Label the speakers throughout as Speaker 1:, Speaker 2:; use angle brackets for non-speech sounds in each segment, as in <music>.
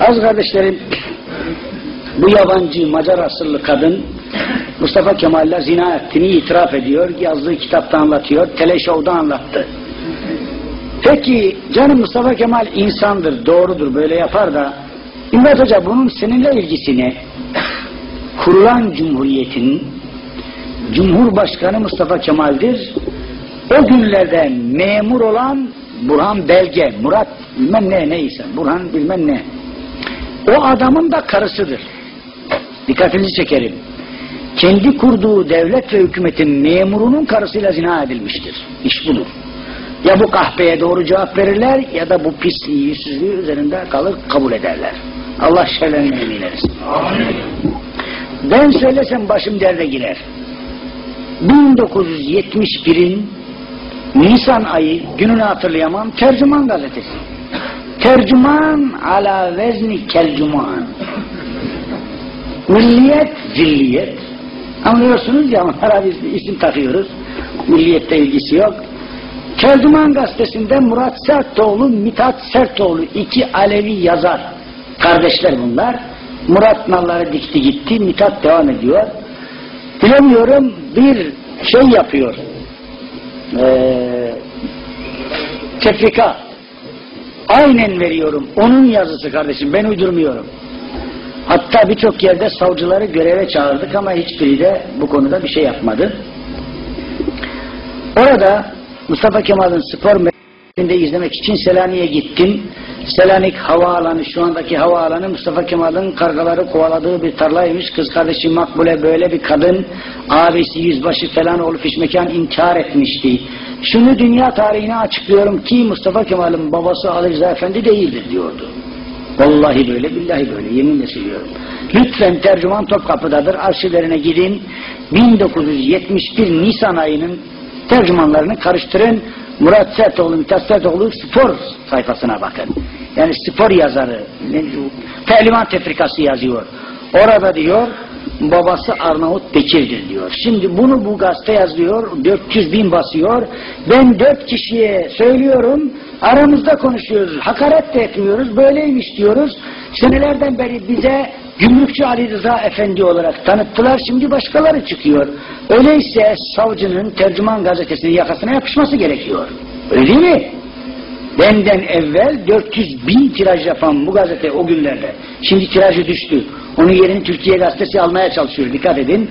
Speaker 1: Az kardeşlerim, bu yabancı Macar asıllı kadın Mustafa Kemal'le zina ettiğini itiraf ediyor, yazdığı kitapta anlatıyor, teleşovda anlattı. Peki canım Mustafa Kemal insandır, doğrudur, böyle yapar da İmdat Hoca bunun seninle ilgisini kurulan cumhuriyetin Cumhurbaşkanı Mustafa Kemal'dir. O günlerde memur olan Burhan Belge, Murat bilmem ne neyse, Burhan bilmem ne. O adamın da karısıdır. Dikkatinizi çekerim. Kendi kurduğu devlet ve hükümetin memurunun karısıyla zina edilmiştir. İş budur. Ya bu kahpeye doğru cevap verirler ya da bu pis yüzsüzlüğü üzerinde kalır kabul ederler. Allah şerlerine emin etsin. Ben söylesem başım derde girer. 1971'in Nisan ayı gününü hatırlayamam Tercüman gazetesi. Tercüman ala vezni kelcüman. Milliyet, zilliyet. Anlıyorsunuz ya onlara biz isim takıyoruz. Milliyette ilgisi yok. Tercüman gazetesinde Murat Sertoğlu, Mithat Sertoğlu iki Alevi yazar. Kardeşler bunlar. Murat nalları dikti gitti, Mithat devam ediyor. Bilemiyorum bir şey yapıyor. Ee, tefrika. Aynen veriyorum. Onun yazısı kardeşim. Ben uydurmuyorum. Hatta birçok yerde savcıları göreve çağırdık ama hiçbiri de bu konuda bir şey yapmadı. Orada Mustafa Kemal'in spor mektebinde izlemek için Selanik'e gittim. Selanik havaalanı, şu andaki havaalanı Mustafa Kemal'in kargaları kovaladığı bir tarlaymış. Kız kardeşi Makbule böyle bir kadın, abisi yüzbaşı falan olup iş mekan intihar etmişti. Şunu dünya tarihine açıklıyorum ki Mustafa Kemal'in babası Ali Rıza Efendi değildir diyordu. Vallahi böyle, billahi böyle, yeminle söylüyorum. Lütfen tercüman Topkapı'dadır, arşivlerine gidin. 1971 Nisan ayının tercümanlarını karıştırın. Murat Sertoğlu, Mithat Sertoğlu spor sayfasına bakın. Yani spor yazarı, Pehlivan Tefrikası yazıyor. Orada diyor, babası Arnavut Bekir'dir diyor. Şimdi bunu bu gazete yazıyor, 400 bin basıyor. Ben dört kişiye söylüyorum, aramızda konuşuyoruz, hakaret de etmiyoruz, böyleymiş diyoruz. Senelerden beri bize Gümrükçü Ali Rıza Efendi olarak tanıttılar, şimdi başkaları çıkıyor. Öyleyse savcının tercüman gazetesinin yakasına yapışması gerekiyor. Öyle değil mi? Benden evvel 400 bin tiraj yapan bu gazete o günlerde. Şimdi tirajı düştü. Onun yerini Türkiye gazetesi almaya çalışıyor. Dikkat edin.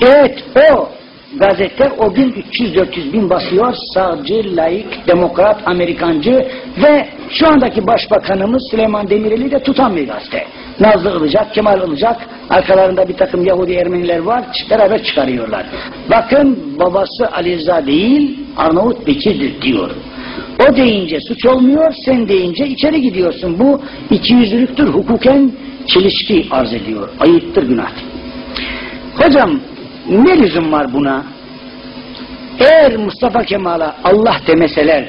Speaker 1: Evet o gazete o gün 300-400 bin basıyor. Sağcı, laik, demokrat, Amerikancı ve şu andaki başbakanımız Süleyman Demirel'i de tutan bir gazete. Nazlı Ilıcak, Kemal Ilıcak, arkalarında bir takım Yahudi Ermeniler var, beraber çıkarıyorlar. Bakın babası Ali Rıza değil, Arnavut Bekir'dir diyor. O deyince suç olmuyor, sen deyince içeri gidiyorsun. Bu ikiyüzlülüktür, hukuken çelişki arz ediyor. Ayıptır, günahtır. Hocam, ne lüzum var buna? Eğer Mustafa Kemal'a Allah demeseler,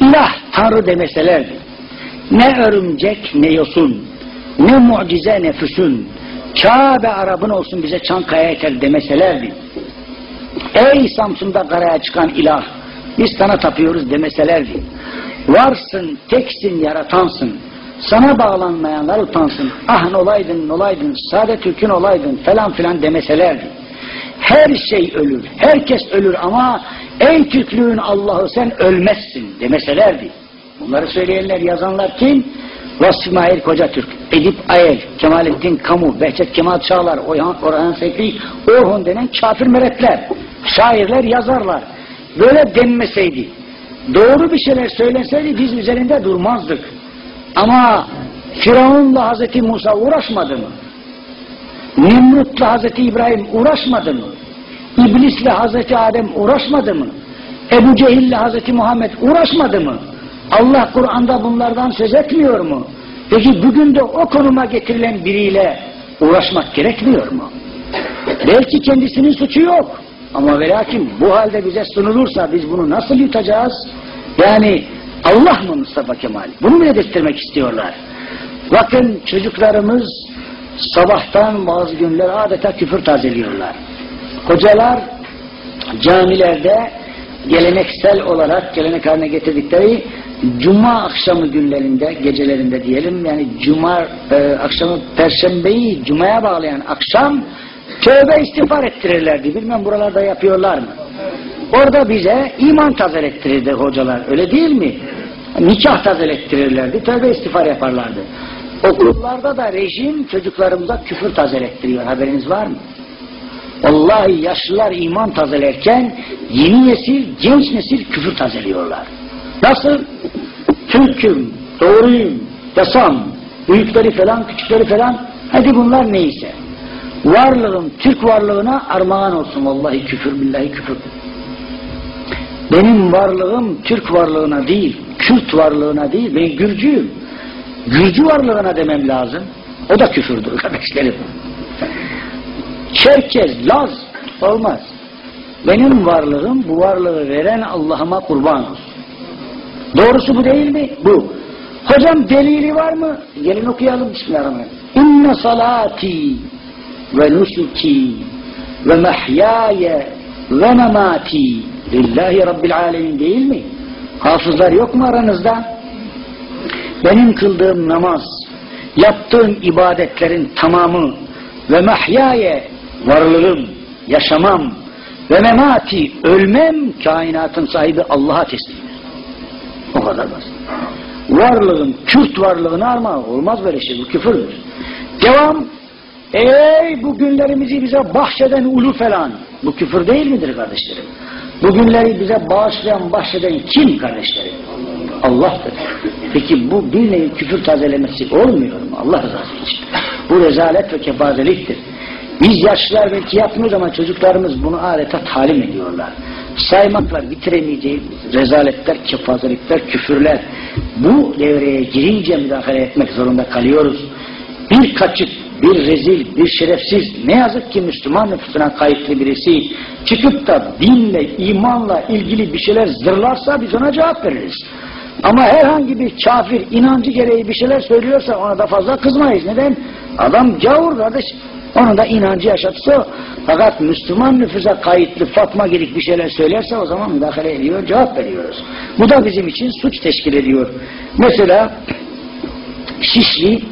Speaker 1: ilah, Tanrı demeseler, ne örümcek ne yosun, ne mucize ne füsun, Kabe Arap'ın olsun bize Çankaya yeter demeselerdi. Ey Samsun'da karaya çıkan ilah, biz sana tapıyoruz demeselerdi. Varsın, teksin, yaratansın. Sana bağlanmayanlar utansın. Ah olaydın, olaydın, sade Türk'ün olaydın falan filan demeselerdi. Her şey ölür, herkes ölür ama ey Türklüğün Allah'ı sen ölmezsin demeselerdi. Bunları söyleyenler, yazanlar kim? Vasfi Mahir Kocatürk, Edip Ayel, Kemalettin Kamu, Behçet Kemal Çağlar, Orhan Sekri, Orhun denen kafir meretler, şairler, yazarlar. Böyle denmeseydi, doğru bir şeyler söylenseydi biz üzerinde durmazdık. Ama Firavun'la Hazreti Musa uğraşmadı mı? Nimrut'la Hazreti İbrahim uğraşmadı mı? İblis'le Hazreti Adem uğraşmadı mı? Ebu Cehil'le Hazreti Muhammed uğraşmadı mı? Allah Kur'an'da bunlardan söz etmiyor mu? Peki bugün de o konuma getirilen biriyle uğraşmak gerekmiyor mu? Belki kendisinin suçu yok. Ama ve lakin bu halde bize sunulursa biz bunu nasıl yutacağız? Yani Allah mı Mustafa Kemal? Bunu mu dedirtmek istiyorlar? Bakın çocuklarımız sabahtan bazı günler adeta küfür tazeliyorlar. Hocalar camilerde geleneksel olarak gelenek haline getirdikleri Cuma akşamı günlerinde, gecelerinde diyelim yani Cuma e, akşamı Perşembeyi Cuma'ya bağlayan akşam tövbe istiğfar ettirirlerdi. Bilmem buralarda yapıyorlar mı? Orada bize iman tazelettirirdi hocalar. Öyle değil mi? Nikah tazelettirirlerdi. Tövbe istiğfar yaparlardı. Okullarda da rejim çocuklarımıza küfür tazelettiriyor. Haberiniz var mı? Vallahi yaşlılar iman tazelerken yeni nesil, genç nesil küfür tazeliyorlar. Nasıl? Türk'üm, doğruyum, yasam, büyükleri falan, küçükleri falan, hadi bunlar neyse. Varlığım, Türk varlığına armağan olsun vallahi küfür, billahi küfür. Benim varlığım Türk varlığına değil, Kürt varlığına değil, ben Gürcüyüm. Gürcü varlığına demem lazım. O da küfürdür kardeşlerim. Çerkez, Laz olmaz. Benim varlığım bu varlığı veren Allah'ıma kurban olsun. Doğrusu bu değil mi? Bu. Hocam delili var mı? Gelin okuyalım Bismillahirrahmanirrahim. İnne salati ve nusuki ve mahyaya ve memati lillahi rabbil alemin değil mi? Hafızlar yok mu aranızda? Benim kıldığım namaz, yaptığım ibadetlerin tamamı ve mahyaye varlığım, yaşamam ve memati ölmem kainatın sahibi Allah'a teslimdir. O kadar basit. Varlığın, Kürt varlığına armağan olmaz böyle şey bu küfürdür. Devam. Ey bu günlerimizi bize bahşeden ulu falan. Bu küfür değil midir kardeşlerim? Bu günleri bize bağışlayan, bahşeden kim kardeşlerim? Allah'tır. Peki bu bir nevi küfür tazelemesi olmuyor mu? Allah rızası için. Bu rezalet ve kefazeliktir. Biz yaşlılar belki yapmıyoruz ama çocuklarımız bunu adeta talim ediyorlar. Saymakla bitiremeyeceğimiz rezaletler, kefazelikler, küfürler. Bu devreye girince müdahale etmek zorunda kalıyoruz. Bir kaçık, bir rezil, bir şerefsiz, ne yazık ki Müslüman nüfusuna kayıtlı birisi çıkıp da dinle, imanla ilgili bir şeyler zırlarsa biz ona cevap veririz. Ama herhangi bir kafir inancı gereği bir şeyler söylüyorsa ona da fazla kızmayız. Neden? Adam gavur kardeş. Onun da inancı yaşatsa fakat Müslüman nüfusa kayıtlı Fatma Girik bir şeyler söylerse o zaman müdahale ediyor, cevap veriyoruz. Bu da bizim için suç teşkil ediyor. Mesela Şişli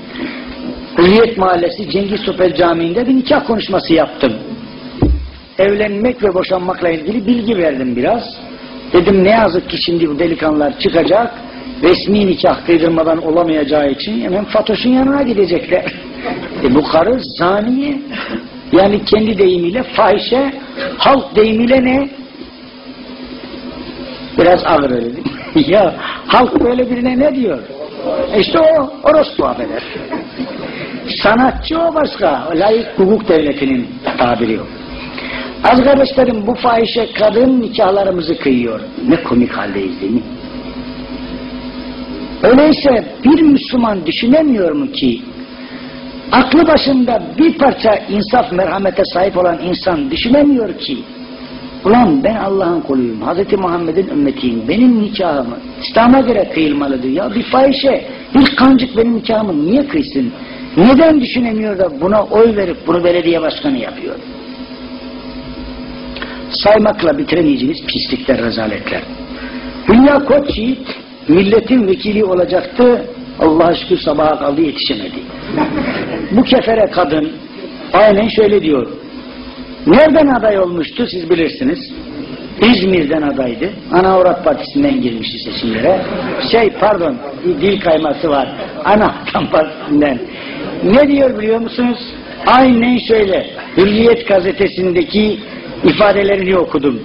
Speaker 1: Hürriyet Mahallesi Cengiz Sopel Camii'nde bir nikah konuşması yaptım. Evlenmek ve boşanmakla ilgili bilgi verdim biraz. Dedim ne yazık ki şimdi bu delikanlılar çıkacak, resmi nikah kıydırmadan olamayacağı için hemen Fatoş'un yanına gidecekler. E bu karı zaniye, yani kendi deyimiyle fahişe, halk deyimiyle ne? Biraz ağır öyle <laughs> ya halk böyle birine ne diyor? E işte o, orospu affeder. Sanatçı o başka, layık hukuk devletinin tabiri o. Az kardeşlerim bu fahişe kadın nikahlarımızı kıyıyor. Ne komik haldeyiz değil mi? Öyleyse bir Müslüman düşünemiyor mu ki aklı başında bir parça insaf merhamete sahip olan insan düşünemiyor ki ulan ben Allah'ın kuluyum, Hz. Muhammed'in ümmetiyim, benim nikahımı İslam'a göre kıyılmalıdır. Ya bir fahişe, bir kancık benim nikahımı niye kıysın? Neden düşünemiyor da buna oy verip bunu belediye başkanı yapıyor? saymakla bitiremeyeceğiniz pislikler, rezaletler. Hülya Koçyiğit milletin vekili olacaktı. Allah'a şükür sabaha kaldı yetişemedi. Bu kefere kadın aynen şöyle diyor. Nereden aday olmuştu siz bilirsiniz. İzmir'den adaydı. Anaavrat Partisi'nden girmişti seçimlere. Şey pardon dil kayması var. Anahtan Partisi'nden. Ne diyor biliyor musunuz? Aynen şöyle. Hürriyet gazetesindeki ifadelerini okudum.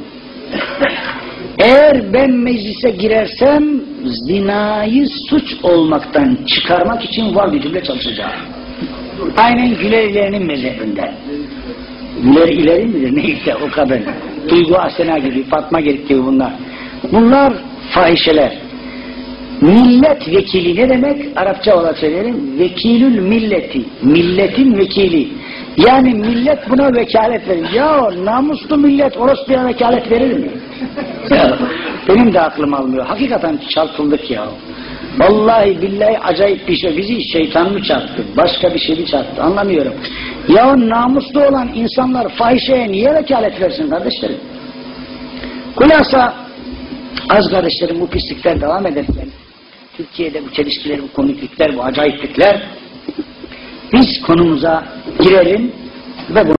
Speaker 1: Eğer ben meclise girersem zinayı suç olmaktan çıkarmak için var gücümle çalışacağım. Aynen Güler İleri'nin mezhebinden. Güler İleri midir <laughs> neyse o kadın. Duygu Asena gibi, Fatma Gerik gibi bunlar. Bunlar fahişeler. Millet vekili ne demek? Arapça olarak söyleyelim. Vekilül milleti. Milletin vekili. Yani millet buna vekalet verir. Ya namuslu millet orospuya vekalet verir mi? <laughs> Benim de aklım almıyor. Hakikaten çarpıldık ya. Vallahi billahi acayip bir şey. Bizi şeytan mı çarptı? Başka bir şey mi çarptı? Anlamıyorum. Ya namuslu olan insanlar fahişeye niye vekalet versin kardeşlerim? Kulasa az kardeşlerim bu pislikler devam ederken Türkiye'de bu çelişkiler, bu komiklikler, bu acayiplikler. Biz konumuza girelim ve bunu